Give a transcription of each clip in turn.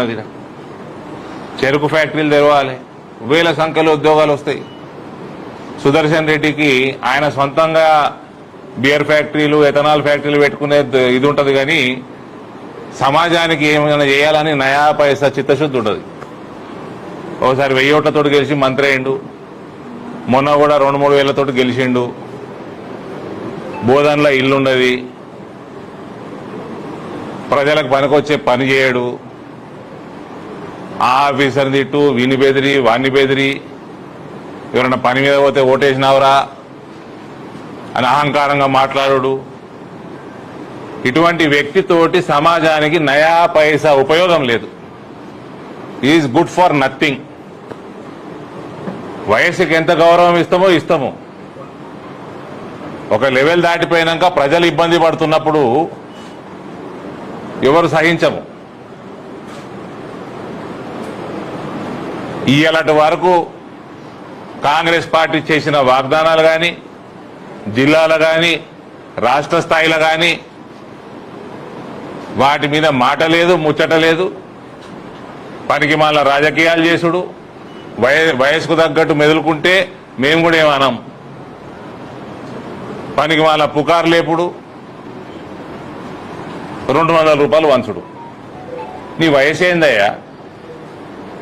ఉన్నదిరా చెరుకు ఫ్యాక్టరీలు తెరవాలి. వేల సంఖ్యలో ఉద్యోగాలు వస్తాయి. సుదర్శన్ రెడ్డికి ఆయన సొంతంగా బియర్ ఫ్యాక్టరీలు ఎథనాల్ ఫ్యాక్టరీలు పెట్టుకునే ఇది ఉంటుంది కానీ సమాజానికి ఏమైనా చేయాలని నయా పైసా చిత్తశుద్ధి ఉంటుంది. ఒకసారి వెయ్యి ఓట్లతో గెలిచి మంత్రి అయిండు మొన్న కూడా రెండు మూడు వేలతో గెలిచిండు. బోధనలో ఇల్లున్నది ప్రజలకు పనికొచ్చే పని చేయడు. ఆ ఆఫీసర్ తిట్టు వీని బెదిరి వాణ్ణి బెదిరి. ఎవరైనా పని మీద పోతే ఓటేసినావురా? అని అహంకారంగా మాట్లాడు ఇటువంటి వ్యక్తితోటి సమాజానికి నయా పైసా ఉపయోగం లేదు. ఈజ్ గుడ్ ఫర్ నథింగ్ వయసుకి ఎంత గౌరవం ఇస్తామో ఇస్తాము. ఒక లెవెల్ దాటిపోయినాక ప్రజలు ఇబ్బంది పడుతున్నప్పుడు ఎవరు సహించము. ఇయ్యలటి వరకు కాంగ్రెస్ పార్టీ చేసిన వాగ్దానాలు కానీ జిల్లాలో కానీ రాష్ట్ర స్థాయిలో కానీ వాటి మీద మాట లేదు ముచ్చట లేదు. పనికి మళ్ళా రాజకీయాలు చేసుడు. వయ వయసుకు తగ్గట్టు మెదులుకుంటే మేము కూడా ఏమనం. పనికి మళ్ళా పుకారు లేపుడు. రెండు వందల రూపాయలు వంచుడు. నీ వయసు ఏందయ్యా?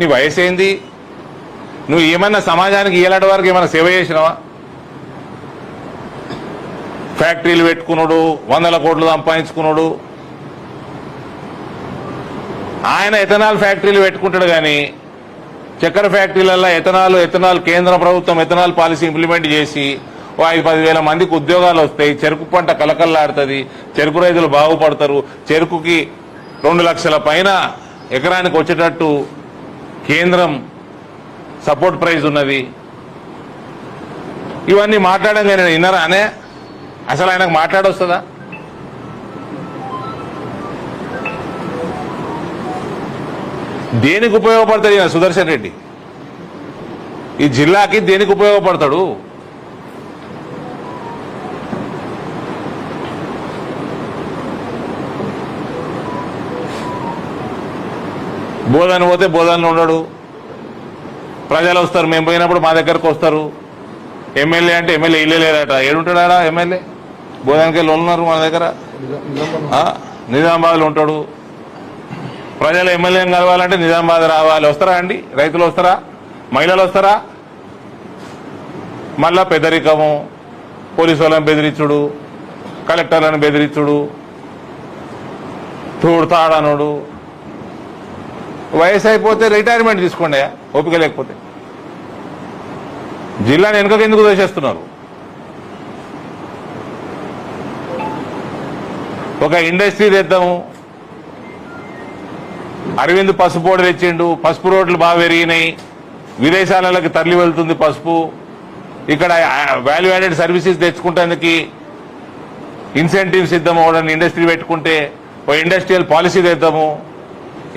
నీ వయసు ఏంది? నువ్వు ఏమన్నా సమాజానికి ఇలాంటి వరకు ఏమైనా సేవ చేసినావా? ఫ్యాక్టరీలు పెట్టుకున్నాడు వందల కోట్లు సంపాదించుకున్నాడు. ఆయన ఎథనాల్ ఫ్యాక్టరీలు పెట్టుకుంటాడు కానీ చక్కెర ఫ్యాక్టరీలలో ఎథనాల్ ఎథనాల్ కేంద్ర ప్రభుత్వం ఎథనాల్ పాలసీ ఇంప్లిమెంట్ చేసి ఓ ఐదు పదివేల మందికి ఉద్యోగాలు వస్తాయి. చెరుకు పంట కలకల్లాడుతుంది. చెరుకు రైతులు బాగుపడతారు. చెరుకుకి రెండు లక్షల పైన ఎకరానికి వచ్చేటట్టు కేంద్రం సపోర్ట్ ప్రైజ్ ఉన్నది ఇవన్నీ మాట్లాడంగా నేను విన్నరా? అనే? అసలు ఆయనకు మాట్లాడొస్తుందా? దేనికి ఉపయోగపడతాడు ఈయన సుదర్శన్ రెడ్డి? ఈ జిల్లాకి దేనికి ఉపయోగపడతాడు? బోధన పోతే బోధనలో ఉండడు. ప్రజలు వస్తారు. మేము పోయినప్పుడు మా దగ్గరకు వస్తారు. ఎమ్మెల్యే అంటే ఎమ్మెల్యే ఇల్లే లేదట. ఏడుంటాడా ఎమ్మెల్యే? బోధనకి వెళ్ళి ఉన్నారు మన దగ్గర? నిజామాబాద్లో ఉంటాడు. ప్రజలు ఎమ్మెల్యేని కలవాలంటే నిజామాబాద్ రావాలి. వస్తారా అండి? రైతులు వస్తారా? మహిళలు వస్తారా? మళ్ళా పెదరికము. పోలీసు వాళ్ళని బెదిరించుడు. కలెక్టర్లను బెదిరించుడు. తోడుతాడనుడు. వయసు అయిపోతే రిటైర్మెంట్ తీసుకోండి ఓపిక లేకపోతే. జిల్లాని వెనుకకి ఎందుకు దోషేస్తున్నారు ఒక ఇండస్ట్రీ తెద్దాము. అరవింద్ పసుపు పొడి తెచ్చిండు పసుపు రోడ్లు బాగా పెరిగినాయి. విదేశాలకు తరలి వెళ్తుంది పసుపు. ఇక్కడ వాల్యూ యాడెడ్ సర్వీసెస్ తెచ్చుకుంటానికి ఇన్సెంటివ్స్ ఇద్దాము ఒకడని ఇండస్ట్రీ పెట్టుకుంటే ఓ ఇండస్ట్రియల్ పాలసీ తెద్దాము.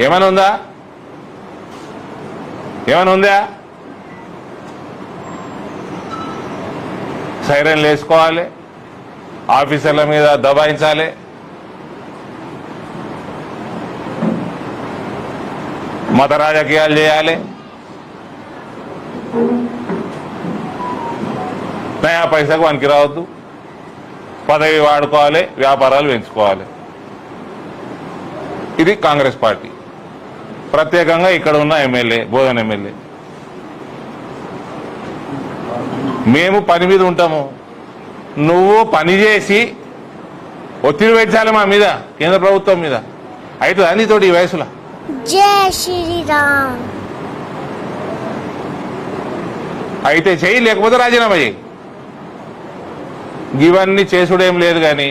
ఏమైనా ఉందా? ఏమైనా ఉందా? సైరన్లు వేసుకోవాలి. ఆఫీసర్ల మీద దబాయించాలి. మత రాజకీయాలు చేయాలి. నయా పైసకు వనికి రావద్దు. పదవి వాడుకోవాలి వ్యాపారాలు పెంచుకోవాలి. ఇది కాంగ్రెస్ పార్టీ. ప్రత్యేకంగా ఇక్కడ ఉన్న ఎమ్మెల్యే బోధన ఎమ్మెల్యే. మేము పని మీద ఉంటాము. నువ్వు పని చేసి ఒత్తిడి పెట్టాలి మా మీద కేంద్ర ప్రభుత్వం మీద. అవుతుందా నీతోటి ఈ వయసులో? అయితే చెయ్యి లేకపోతే రాజీనామా చేయి ఇవన్నీ చేసుడేం లేదు కానీ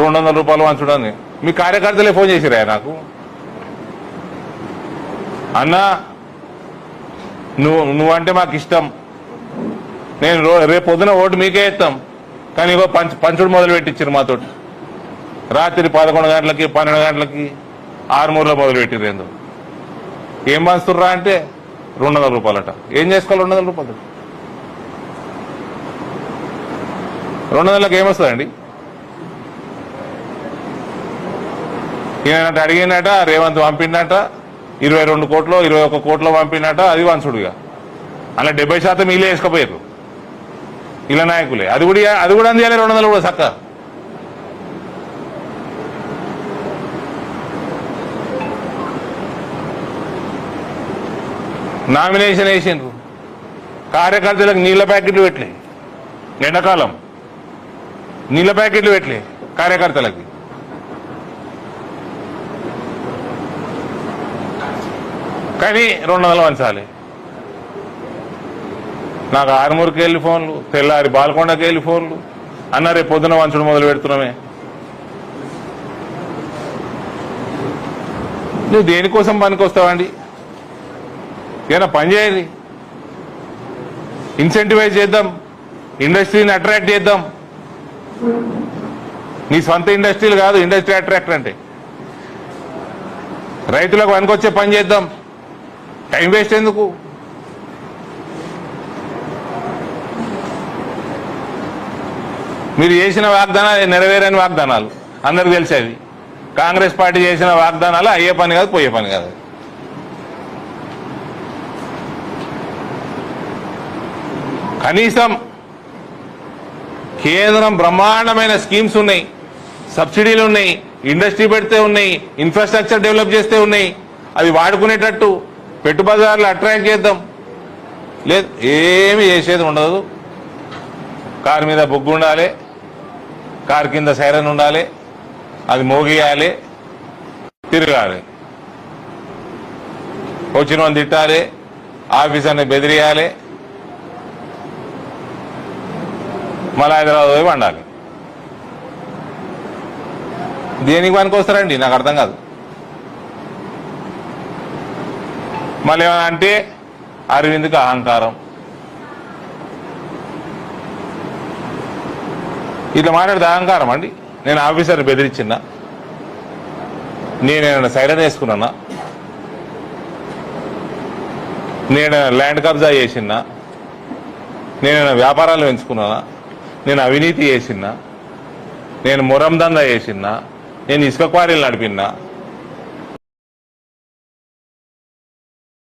రెండు వందల రూపాయలు వంచడానికి మీ కార్యకర్తలే ఫోన్ చేసిరా నాకు? అన్నా నువ్వు నువ్వంటే మాకు ఇష్టం నేను రో రేపు పొద్దున ఓటు మీకే ఇస్తాం. కానీ ఇగో పంచ పంచుడు మొదలు పెట్టించారు మాతోటి. రాత్రి పదకొండు గంటలకి పన్నెండు గంటలకి ఆరుమూరులో మొదలు పెట్టిరు ఏందో. ఏం పంచుతుర్రా అంటే రెండు వందల రూపాయలట. ఏం చేసుకోవాలి రెండు వందల రూపాయలు రెండు వందలకు ఏమొస్తుందండి ఈయన అడిగినట రేవంత్ పంపిండట ఇరవై రెండు కోట్లు ఇరవై ఒక్క కోట్లు పంపినట అది వంచుడుగా అలా డెబ్బై శాతం వీళ్ళే వేసుకపోయారు ఇలా నాయకులే. అది కూడా అది కూడా అందియాలి రెండు వందలు కూడా చక్క నామినేషన్ వేసిండ్రు. కార్యకర్తలకు నీళ్ళ ప్యాకెట్లు పెట్టలే. ఎండాకాలం. నీళ్ళ ప్యాకెట్లు పెట్టలే కార్యకర్తలకి. కానీ రెండు వందలు వంచాలి. నాకు ఆరుమూరుకి వెళ్ళి ఫోన్లు తెల్లారి బాల్కొండకి వెళ్ళి ఫోన్లు అన్న రేపు పొద్దున వంచడం మొదలు పెడుతున్నామే. నువ్వు దేనికోసం పనికి వస్తావండి ఏదైనా పని చేయాలి ఇన్సెంటివైజ్ చేద్దాం. ఇండస్ట్రీని అట్రాక్ట్ చేద్దాం. నీ సొంత ఇండస్ట్రీలు కాదు ఇండస్ట్రీ అట్రాక్ట్ అంటే. రైతులకు పనికొచ్చే పని చేద్దాం. టైం వేస్ట్ ఎందుకు? మీరు చేసిన వాగ్దానాలు నెరవేరని వాగ్దానాలు. అందరికి తెలిసేది. కాంగ్రెస్ పార్టీ చేసిన వాగ్దానాలు అయ్యే పని కాదు పోయే పని కాదు. కనీసం కేంద్రం బ్రహ్మాండమైన స్కీమ్స్ ఉన్నాయి. సబ్సిడీలు ఉన్నాయి. ఇండస్ట్రీ పెడితే ఉన్నాయి. ఇన్ఫ్రాస్ట్రక్చర్ డెవలప్ చేస్తే ఉన్నాయి. అవి వాడుకునేటట్టు పెట్టుబడిదారులు అట్రాక్ట్ చేద్దాం. లేదు ఏమి చేసేది ఉండదు. కారు మీద బొగ్గు ఉండాలి కారు కింద సైరన్ ఉండాలి అది మోగియాలి తిరగాలి. వచ్చిన వాళ్ళని తిట్టాలి ఆఫీసర్ని బెదిరియాలి మళ్ళీ హైదరాబాద్ పోయి వండాలి దేనికి పనికి వస్తారండి? నాకు అర్థం కాదు. మళ్ళీ ఏమైనా అంటే అరవింద్కి అహంకారం. ఇట్లా మాట్లాడితే అహంకారం అండి. నేను ఆఫీసర్ బెదిరించినా. నేనేమైనా సైరన్ వేసుకున్నానా? నేను ల్యాండ్ కబ్జా చేసినా? నేను వ్యాపారాలు పెంచుకున్నానా? నేను అవినీతి చేసినా? నేను మురం దందా చేసినా? నేను ఇసుక క్వారీలు నడిపినా